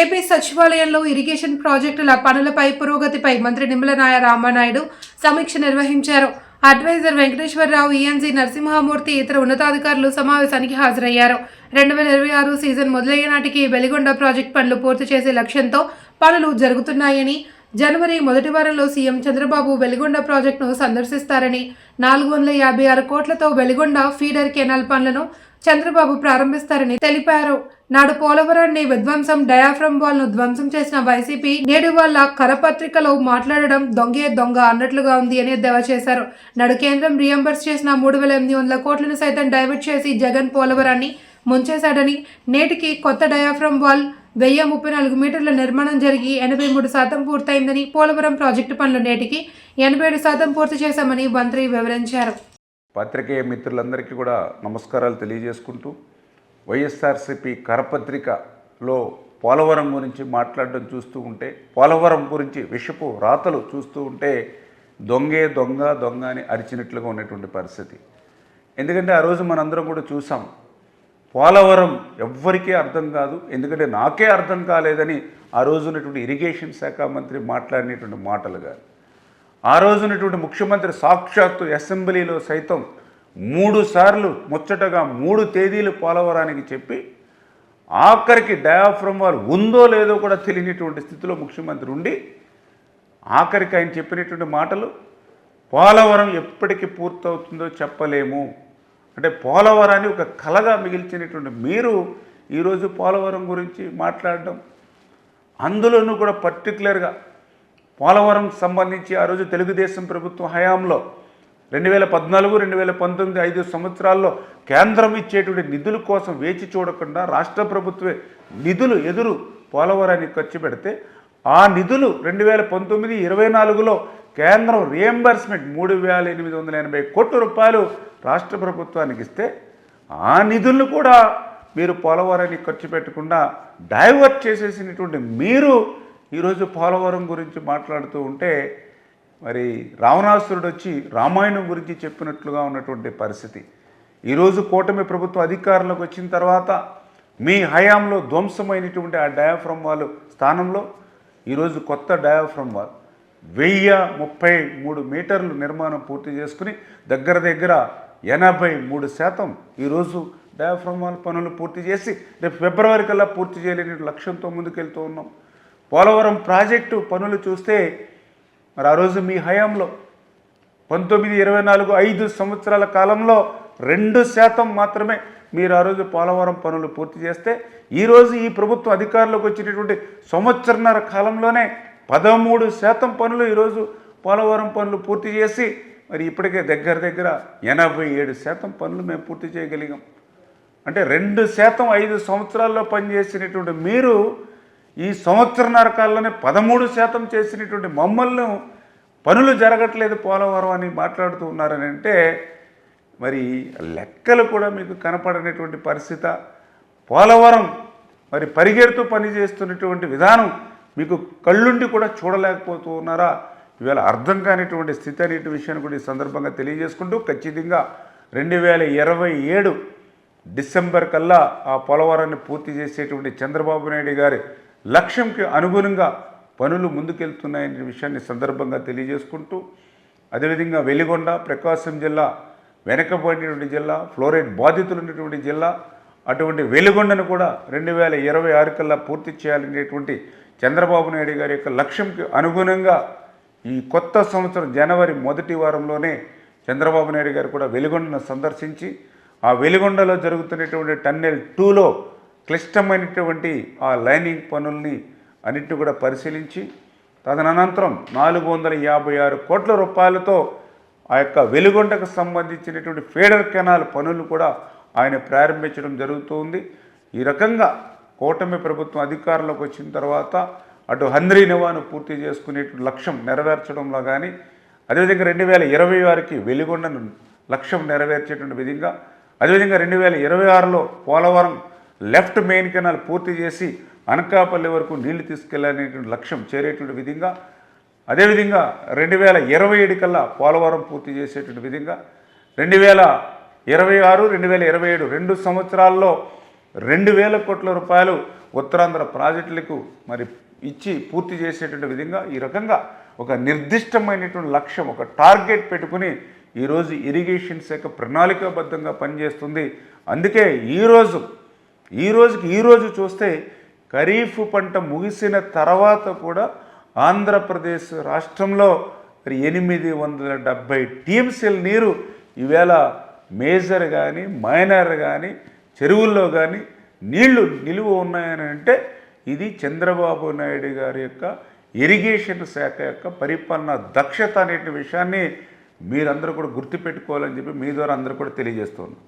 AP సచివాలయంలో irrigation ప్రాజెక్టుల పనులపై పురోగతిపై మంత్రి నిమ్మలనాయ రామానాయుడు సమీక్ష నిర్వహించారు. అడ్వైజర్ వెంకటేశ్వరరావు ఈఎన్సీ నరసింహమూర్తి ఇతర ఉన్నతాధికారులు సమావేశానికి హాజరయ్యారు. రెండు వేల ఇరవై ఆరు సీజన్ మొదలయ్యే నాటికి వెలిగొండ ప్రాజెక్టు పనులు పూర్తి చేసే లక్ష్యంతో పనులు జరుగుతున్నాయని జనవరి మొదటి వారంలో సీఎం చంద్రబాబు వెలిగొండ ప్రాజెక్టును సందర్శిస్తారని నాలుగు వందల యాభై ఆరు కోట్లతో వెలిగొండ ఫీడర్ కెనాల్ పనులను చంద్రబాబు ప్రారంభిస్తారని తెలిపారు. నాడు పోలవరాన్ని విధ్వంసం డయాఫ్రమ్ వాల్ను ధ్వంసం చేసిన వైసీపీ నేడు వాళ్ళ కరపత్రికలో మాట్లాడడం దొంగే దొంగ అన్నట్లుగా ఉంది అని ఎద్దేవా చేశారు. నాడు కేంద్రం రియంబర్స్ చేసిన మూడు వేల ఎనిమిది వందల కోట్లను సైతం డైవర్ట్ చేసి జగన్ పోలవరాన్ని ముంచేశాడని నేటికి కొత్త డయాఫ్రమ్ వాల్ వెయ్యి ముప్పై నాలుగు మీటర్ల నిర్మాణం జరిగి ఎనభై మూడు శాతం పూర్తయిందని పోలవరం ప్రాజెక్టు పనులు నేటికి ఎనభై ఏడు శాతం పూర్తి చేశామని మంత్రి వివరించారు. పత్రికేయ మిత్రులందరికీ కూడా నమస్కారాలు తెలియజేసుకుంటూ వైఎస్ఆర్సిపి కరపత్రికలో పోలవరం గురించి మాట్లాడడం చూస్తూ ఉంటే పోలవరం గురించి విషపు రాతలు చూస్తూ ఉంటే దొంగే దొంగ దొంగ అని అరిచినట్లుగా ఉన్నటువంటి పరిస్థితి. ఎందుకంటే ఆ రోజు మనందరం కూడా చూసాం పోలవరం ఎవ్వరికీ అర్థం కాదు ఎందుకంటే నాకే అర్థం కాలేదని ఆ రోజు ఉన్నటువంటి ఇరిగేషన్ శాఖ మంత్రి మాట్లాడినటువంటి మాటలు కానీ ఆ రోజునటువంటి ముఖ్యమంత్రి సాక్షాత్తు అసెంబ్లీలో సైతం మూడు సార్లు ముచ్చటగా మూడు తేదీలు పోలవరానికి చెప్పి ఆఖరికి డయాఫ్రమ్ వారు ఉందో లేదో కూడా తెలియనటువంటి స్థితిలో ముఖ్యమంత్రి ఉండి ఆఖరికి ఆయన చెప్పినటువంటి మాటలు పోలవరం ఎప్పటికి పూర్తవుతుందో చెప్పలేము. అంటే పోలవరాన్ని ఒక కలగా మిగిల్చినటువంటి మీరు ఈరోజు పోలవరం గురించి మాట్లాడడం అందులోనూ కూడా పర్టికులర్గా పోలవరం సంబంధించి ఆ రోజు తెలుగుదేశం ప్రభుత్వం హయాంలో రెండు వేల పద్నాలుగు రెండు వేల పంతొమ్మిది ఐదు సంవత్సరాల్లో కేంద్రం ఇచ్చేటువంటి నిధుల కోసం వేచి చూడకుండా రాష్ట్ర ప్రభుత్వే నిధులు ఎదురు పోలవరానికి ఖర్చు పెడితే ఆ నిధులు రెండు వేల పంతొమ్మిది ఇరవై నాలుగులో కేంద్రం రియంబర్స్మెంట్ మూడు వేల ఎనిమిది వందల ఎనభై కోట్ల రూపాయలు రాష్ట్ర ప్రభుత్వానికి ఇస్తే ఆ నిధులను కూడా మీరు పోలవరానికి ఖర్చు పెట్టకుండా డైవర్ట్ చేసేసినటువంటి మీరు ఈరోజు పోలవరం గురించి మాట్లాడుతూ ఉంటే మరి రావణాసురుడు వచ్చి రామాయణం గురించి చెప్పినట్లుగా ఉన్నటువంటి పరిస్థితి. ఈరోజు కూటమి ప్రభుత్వం అధికారంలోకి వచ్చిన తర్వాత మీ హయాంలో ధ్వంసమైనటువంటి ఆ డయాఫ్రమ్ వాల్ స్థానంలో ఈరోజు కొత్త డయాఫ్రమ్ వాల్ వెయ్యి ముప్పై మూడు మీటర్లు నిర్మాణం పూర్తి చేసుకుని దగ్గర దగ్గర ఎనభై మూడు శాతం ఈరోజు డయాఫ్రమ్ వాల్ పనులు పూర్తి చేసి రేపు ఫిబ్రవరి కల్లా పూర్తి చేయలేని లక్ష్యంతో ముందుకెళ్తూ ఉన్నాం. పోలవరం ప్రాజెక్టు పనులు చూస్తే మరి ఆ రోజు మీ హయాంలో పంతొమ్మిది ఇరవై నాలుగు ఐదు సంవత్సరాల కాలంలో రెండు శాతం మాత్రమే మీరు ఆ రోజు పోలవరం పనులు పూర్తి చేస్తే ఈరోజు ఈ ప్రభుత్వం అధికారంలోకి వచ్చినటువంటి సంవత్సరన్నర కాలంలోనే పదమూడు శాతం పనులు ఈరోజు పోలవరం పనులు పూర్తి చేసి మరి ఇప్పటికే దగ్గర దగ్గర ఎనభై ఏడు శాతం పనులు మేము పూర్తి చేయగలిగాం. అంటే రెండు శాతం ఐదు సంవత్సరాల్లో పనిచేసినటువంటి మీరు ఈ సంవత్సరన్నర కాలంలోనే పదమూడు శాతం చేసినటువంటి మమ్మల్ని పనులు జరగట్లేదు పోలవరం అని మాట్లాడుతూ ఉన్నారని అంటే మరి లెక్కలు కూడా మీకు కనపడనటువంటి పరిస్థితి పోలవరం మరి పరిగెడుతూ పనిచేస్తున్నటువంటి విధానం మీకు కళ్ళుండి కూడా చూడలేకపోతూ ఉన్నారా? ఇవాళ అర్థం కానిటువంటి స్థితి అనేటి విషయాన్ని కూడా ఈ సందర్భంగా తెలియజేసుకుంటూ ఖచ్చితంగా రెండు వేల ఇరవై ఏడు డిసెంబర్ కల్లా ఆ పోలవరాన్ని పూర్తి చేసేటువంటి చంద్రబాబు నాయుడు గారి లక్ష్యంకి అనుగుణంగా పనులు ముందుకెళ్తున్నాయనే విషయాన్ని సందర్భంగా తెలియజేసుకుంటూ అదేవిధంగా వెలిగొండ ప్రకాశం జిల్లా వెనకబడినటువంటి జిల్లా ఫ్లోరైడ్ బాధితులు ఉన్నటువంటి జిల్లా అటువంటి వెలుగొండను కూడా రెండు వేల ఇరవై ఆరు కల్లా పూర్తి చేయాలనేటువంటి చంద్రబాబు నాయుడు గారి యొక్క లక్ష్యంకి అనుగుణంగా ఈ కొత్త సంవత్సరం జనవరి మొదటి వారంలోనే చంద్రబాబు నాయుడు గారు కూడా వెలుగొండను సందర్శించి ఆ వెలుగొండలో జరుగుతున్నటువంటి టన్నెల్ టూలో క్లిష్టమైనటువంటి ఆ లైనింగ్ పనుల్ని అన్నిటిని కూడా పరిశీలించి తదనంతరం నాలుగు వందల యాభై ఆరు కోట్ల రూపాయలతో ఆ యొక్క వెలుగొండకు సంబంధించినటువంటి ఫీడర్ కెనాల్ పనులు కూడా ఆయన ప్రారంభించడం జరుగుతుంది. ఈ రకంగా కూటమి ప్రభుత్వం అధికారంలోకి వచ్చిన తర్వాత అటు హంద్రీ నివాను పూర్తి చేసుకునే లక్ష్యం నెరవేర్చడంలో కానీ అదేవిధంగా రెండు వేల ఇరవై ఆరుకి వెలుగొండను లక్ష్యం నెరవేర్చేటువంటి విధంగా అదేవిధంగా రెండు వేల ఇరవై ఆరులో పోలవరం లెఫ్ట్ మెయిన్ కెనాల్ పూర్తి చేసి అనకాపల్లి వరకు నీళ్ళు తీసుకెళ్ళాలనేటువంటి లక్ష్యం చేరేటువంటి విధంగా అదేవిధంగా రెండు వేల ఇరవై ఏడు కల్లా పోలవరం పూర్తి చేసేటువంటి విధంగా రెండు వేల ఇరవై ఆరు రెండు వేల ఇరవై ఏడు రెండు సంవత్సరాల్లో రెండు వేల కోట్ల రూపాయలు ఉత్తరాంధ్ర ప్రాజెక్టులకు మరి ఇచ్చి పూర్తి చేసేటువంటి విధంగా ఈ రకంగా ఒక నిర్దిష్టమైనటువంటి లక్ష్యం ఒక టార్గెట్ పెట్టుకుని ఈరోజు ఇరిగేషన్ శాఖ ప్రణాళికాబద్ధంగా పనిచేస్తుంది. అందుకే ఈరోజు ఈ రోజుకి ఈరోజు చూస్తే ఖరీఫ్ పంట ముగిసిన తర్వాత కూడా ఆంధ్రప్రదేశ్ రాష్ట్రంలో మరి ఎనిమిది వందల డెబ్భై టీఎంసీల నీరు ఈవేళ మేజర్ కానీ మైనర్ కానీ చెరువుల్లో కానీ నీళ్ళు నిలువ ఉన్నాయని అంటే ఇది చంద్రబాబు నాయుడు గారి యొక్క ఇరిగేషన్ శాఖ యొక్క పరిపాలన దక్షత అనే విషయాన్ని మీరందరూ కూడా గుర్తుపెట్టుకోవాలని చెప్పి మీ ద్వారా అందరూ కూడా తెలియజేస్తున్నాను